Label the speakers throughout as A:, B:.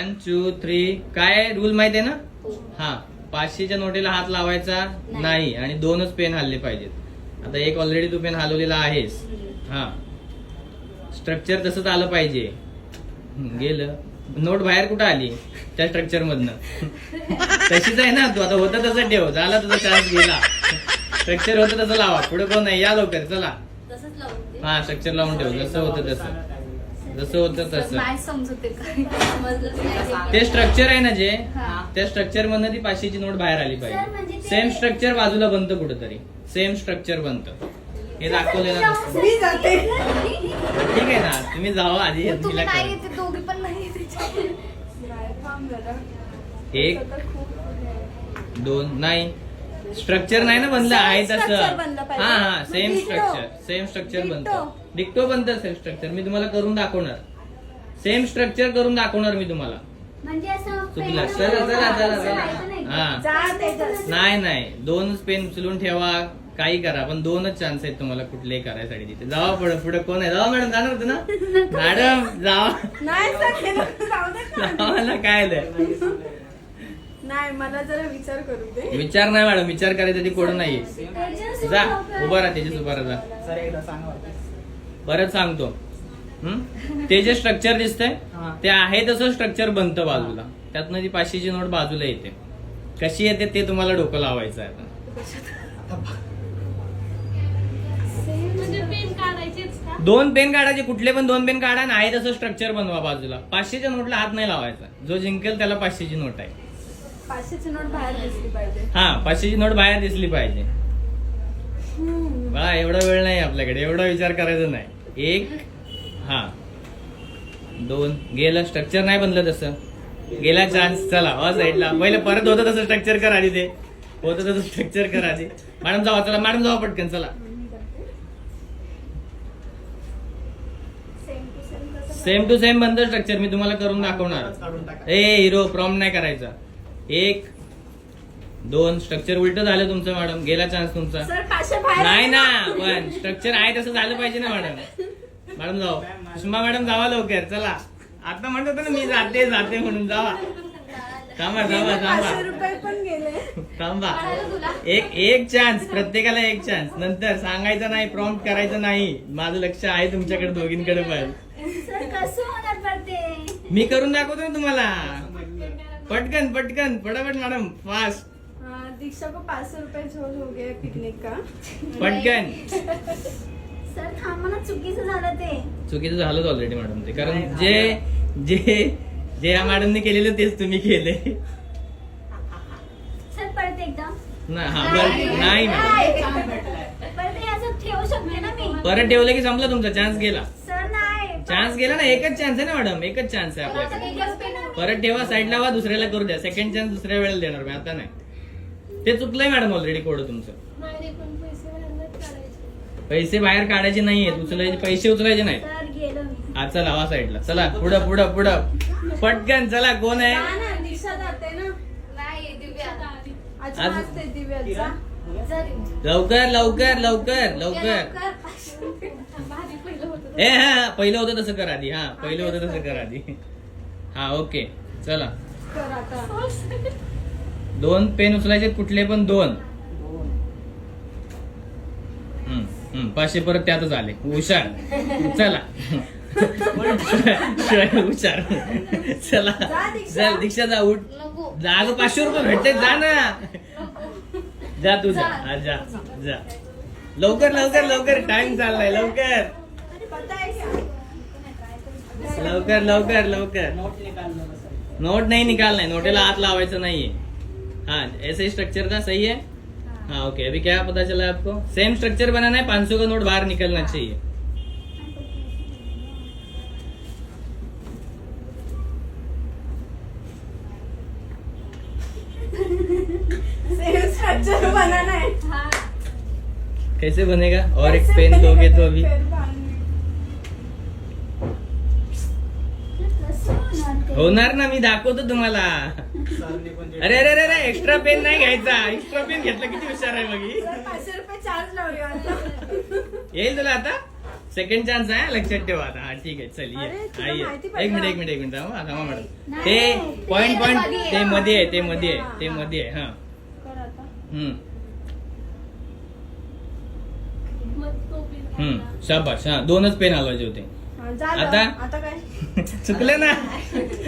A: One two three काय rule माहिती आहे ना? हा. पाचशेच्या नोटेला हात लावायचा
B: नाही.
A: आणि दोनच पेन हल्ले पाहिजेत. आता एक ऑलरेडी तू पेन हलवलेला आहेस. हा. स्ट्रक्चर तसंच आलं पाहिजे. गेलं. नोट बाहेर कुठं आली? त्या स्ट्रक्चर मधनं. तशीच आहे ना तू. आता होतं तसं ठेव. झाला तुझा चान्स गेला. स्ट्रक्चर होतं तसं लावा. पुढे कोण नाही? या लवकर. चला. हा स्ट्रक्चर लावून ठेव. जसं होतं तसं. जसं होतं तसं.
C: नाही समजत ते काय
B: समजलंच नाही
A: ते. स्ट्रक्चर आहे ना जे
C: हा.
A: त्या स्ट्रक्चर मधनं ती पाचशेची नोट बाहेर आली
B: म्हणजे
A: पाहिजे.
B: ते-
A: सेम स्ट्रक्चर बाजूला बनतं कुठंतरी. सेम स्ट्रक्चर बनतं. हे दाखवलेलं नसतं
D: मी जाते.
A: ठीक आहे ना तुम्ही जावा आधी
C: मग तुम्ही
A: तिला
C: नाही
A: करा.
C: येते दोघी पण नाही येते.
D: नाही, थांब जरा.
A: एक दोन नाही. स्ट्रक्चर नाही ना बनलं?
D: Same
A: आहे
D: structure
A: तसं
D: बनलं पाहिजे.
A: हा हा. Same. Structure same structure
D: Ditto.
A: बनतं. डिक्टो बनतं सेम स्ट्रक्चर मी तुम्हाला करून दाखवणार. सेम स्ट्रक्चर करून दाखवणार मी तुम्हाला.
B: म्हणजे असं
A: चुकलं.
B: पेन
A: चला चला चला
B: लावायचं नाही.
A: चला हा
D: जा.
A: नाही नाही. दोनच पेन उचलून ठेवा. काही करा. पण दोनच चान्स आहेत तुम्हाला कुठलेही करायसाठी तिथे. जावा पुढे. पुढे कोण आहे? जावा मॅडम. जाणार होतं ना? मॅडम जावा.
D: नाही सर हे नको जाऊ देत ना.
A: जावाला काय आलंय
D: नाही मला जरा विचार करू दे.
A: विचार नाही मॅडम विचार करायचा ती कोण नाहीये
B: त्याच्यात
A: जा उभा राहा त्याच्याच उभा राहा जा.
E: सर एकदा सांगा
A: परत सांगतो. हं? ते जे स्ट्रक्चर दिसतंय
E: हा.
A: ते आहे तसं स्ट्रक्चर बनतं बाजूला. त्यातनं ती पाचशेची नोट बाजूला येते. कशी येते ते तुम्हाला डोकं लावायचं आहे आता.
B: म्हणजे पेन काढायचेच का?
A: दोन पेन काढायचे कुठले पण दोन पेन काढा आणि आहे तसं स्ट्रक्चर बनवा बाजूला. पाचशेच्या नोटला हात नाही लावायचा. जो जिंकेल त्याला पाचशेची नोट आहे.
D: पाचशेची नोट बाहेर दिसली पाहिजे.
A: हा पाचशेची नोट बाहेर दिसली पाहिजे. बा एवढा वेळ नाही आपल्याकडे एवढा विचार करायचा नाही. एक हा. दोन गेलं. स्ट्रक्चर नाही बनलं तसं. गेला चान्स चला अ साईडला पहिलं परत होतं तसं स्ट्रक्चर कर आधी ते. होतं तसं स्ट्रक्चर कर आधी. मॅडम जावा चला. मॅडम जावा पटकन चला. सेम टू सेम बनतं स्ट्रक्चर मी तुम्हाला करून दाखवणार. ए हिरो प्रॉम नाही करायचा. एक दोन. स्ट्रक्चर उलट झालं तुमचं मॅडम गेला चान्स तुमचा.
D: सर पाचशे बाहेर
A: नाही ना पण स्ट्रक्चर आहे तसं झालं पाहिजे ना मॅडम मॅडम जाऊ सुषमा मॅडम जावा लवकर. चला. आता म्हणत होतं ना मी जाते जाते म्हणून. जावा. थांबा थांबा
D: पाचशे
A: थांबा.
D: रुपये पण गेले.
A: थांबा. एक एक चान्स प्रत्येकाला एक चान्स नंतर सांगायचं नाही प्रॉम्प्ट करायचं नाही. माझं लक्ष आहे तुमच्याकडे दोघींकडे पण.
B: सर कसं होणार पडते
A: मी करून दाखवतो ना तुम्हाला. पटकन पटकन फटाफट मॅडम फास्ट
D: हाँ, दीक्षा को पाँच सौ रुपए झोल हो गया पिकनिक का
A: पटकन.
B: सर थांबा ना चुकीचं झालं ते.
A: चुकीचं झालंच ऑलरेडी मॅडम ते. कारण जे जे जे या मॅडमने केलेलं तेच तुम्ही केले.
B: सर परत एकदा.
A: ना हा बरं. नाही. मॅडम
B: परत हे असं ठेवू शकते ना मी.
A: परत ठेवलं की संपला तुमचा चान्स गेला.
B: सर नाही.
A: चान्स गेला ना एकच चान्स आहे ना मॅडम एकच चान्स आहे आपल्याकडे. परत ठेवा साईडला वा दुसऱ्याला करू द्या. सेकंड चान्स दुसऱ्या वेळेला देणार मी आता नाही. ते चुकलंय मॅडम ऑलरेडी कोड तुमचं. पैसे बाहेर काढायचे नाहीयेत उचलायचे पैसे उचलायचे नाहीत.
B: गेलो मी.
A: हा चला वा साईडला चला पुढं पुढं पुढं. पटकन चला कोण आहे?
D: ना दीक्षा जाते ना.
C: नाही दिव्या.
D: अच्छा
A: आज-
D: आज ते दिव्याचा.
B: जर
A: लवकर लवकर लवकर लवकर.
C: भाजी पहिलं होतं.
A: ए हा हा, पहिलं होतं तसं कर आधी हा पहिलं होतं तसं कर आधी. हा ओके. चला.
D: आता
A: दोन पेन उचलायचे कुठले पण दोन.
E: दोन.
A: हम्म, हम्म, पाचशे परत त्यातच आले. हुशार. चला. हुशार. चला.
D: जा, दीक्षा.
A: चल दीक्षा जा उठ.
C: नको.
A: जा गं, पाचशे रुपये भेटते जा ना. जा तू जा. हा, जा जा. लवकर लवकर लवकर. टाइम चाललाय लवकर.
D: पता है क्या
A: लवकर लवकर लवकर.
E: नोट निकालना बस
A: नोट नहीं निकालना है नोटेला हाथ लावायचं नाहीये. हाँ ऐसे ही स्ट्रक्चर था सही है. हाँ ओके अभी क्या पता चला आपको? सेम स्ट्रक्चर बनाना है 500 का नोट बाहर निकलना चाहिए.
D: सेम स्ट्रक्चर बनाना है.
A: कैसे बनेगा? और एक पेन दोगे तो अभी
D: पेन बांधने.
B: कसं होणार
A: ना मी दाखवतो तुम्हाला अरे अरे अरे अरे एक्स्ट्रा पेन नाही घ्यायचा एक्स्ट्रा पेन घेतला किती हुशार आहे बघी
D: सर पाचशे रुपये चार्ज लावूया आता
A: येईल तुला आता सेकंड चान्स आहे लक्षात ठेवा आता हा ठीक आहे चल ये
D: अरे, तुला
A: ये.
D: माहिती
A: एक मिनिट? एक मिनिट एक मिनिट थांबा थांबा मॅडम
C: नाही.
A: ते
C: नाही.
A: पॉइंट
C: ते पॉइंटमध्ये आहे.
A: ते मध्ये आहे ते
D: हा,
A: मध्ये आहे ते
D: हा.
A: मध्ये आहे हा
D: कर आता
A: हम्म
C: मग
A: हम्म. शाबाश हा दोनच पेन हलवायचे होते आता?
D: आता काय?
A: चुकलं ना?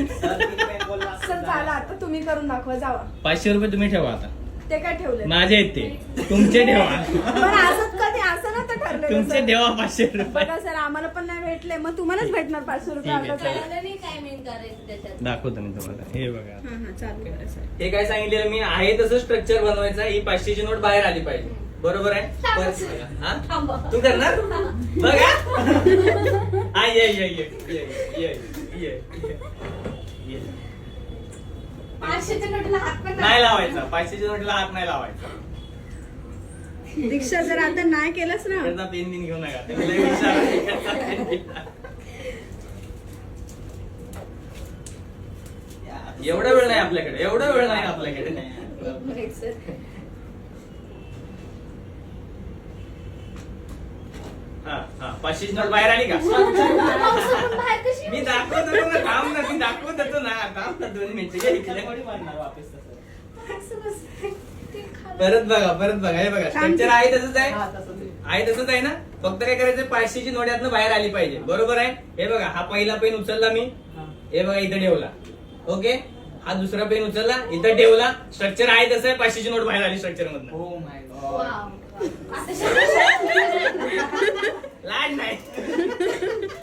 E: सर
D: झालं आता. तुम्ही करून दाखवा जावा.
A: पाचशे रुपये तुम्ही ठेवा आता.
D: ते काय ठेवले
A: माझे आहेत ते. तुमचे ठेवा.
D: पण असं कधी असं ना तर ठरलेलं
A: तुमचे
D: सर.
A: ठेवा पाचशे रुपये.
D: बघा सर आम्हाला पण नाही भेटले. मग तुम्हालाच भेटणार पाचशे रुपये
A: ठीक आहे,
D: आता
A: चालेल.
D: काय?
C: कळलं नाही काय मेन करायचं त्याच्यात.
A: दाखवतो मी तुम्हाला. हे बघा.
D: हा हा चालू करा सर.
A: हे काय सांगितलेलं? मी आहे तसं स्ट्रक्चर बनवायचं. ही पाचशेची नोट बाहेर आली पाहिजे. बरोबर आहे? परत बघा. हा?
C: थांबा.
A: तू करणार? बघा. ये ये ये ये ये ये ये.
C: पाचशेच्या नोटीला हात पण
A: नाही लावायचा. पाचशेच्या नोटला हात नाही लावायचा.
D: दीक्षा जर आता नाही केलंच ना.
A: त्याचा पेन बिन घेऊ नका. ते लय. एवढा वेळ नाही आपल्याकडे. एवढा वेळ नाही आपल्याकडे.
C: एक मिनिट सर.
A: पाचशेची नोट बाहेर आली का? मी दाखवत होतो ना थांब ना मी दाखवत होतो ना. थांब ना दोन मिनिटं. परत बघा परत बघा. हे बघा स्ट्रक्चर आहे तसंच आहे.
E: हा तसंच आहे.
A: आहे तसंच आहे ना? फक्त काय करायचं पाचशेची नोट यातनं बाहेर आली पाहिजे. बरोबर आहे? हे बघा हा पहिला पेन उचलला मी.
E: हा.
A: हे बघा इथं ठेवला. ओके? हा दुसरा पेन उचलला इथं ठेवला. स्ट्रक्चर आहे तसं आहे पाचशेची नोट बाहेर आली स्ट्रक्चर मधनं. 来你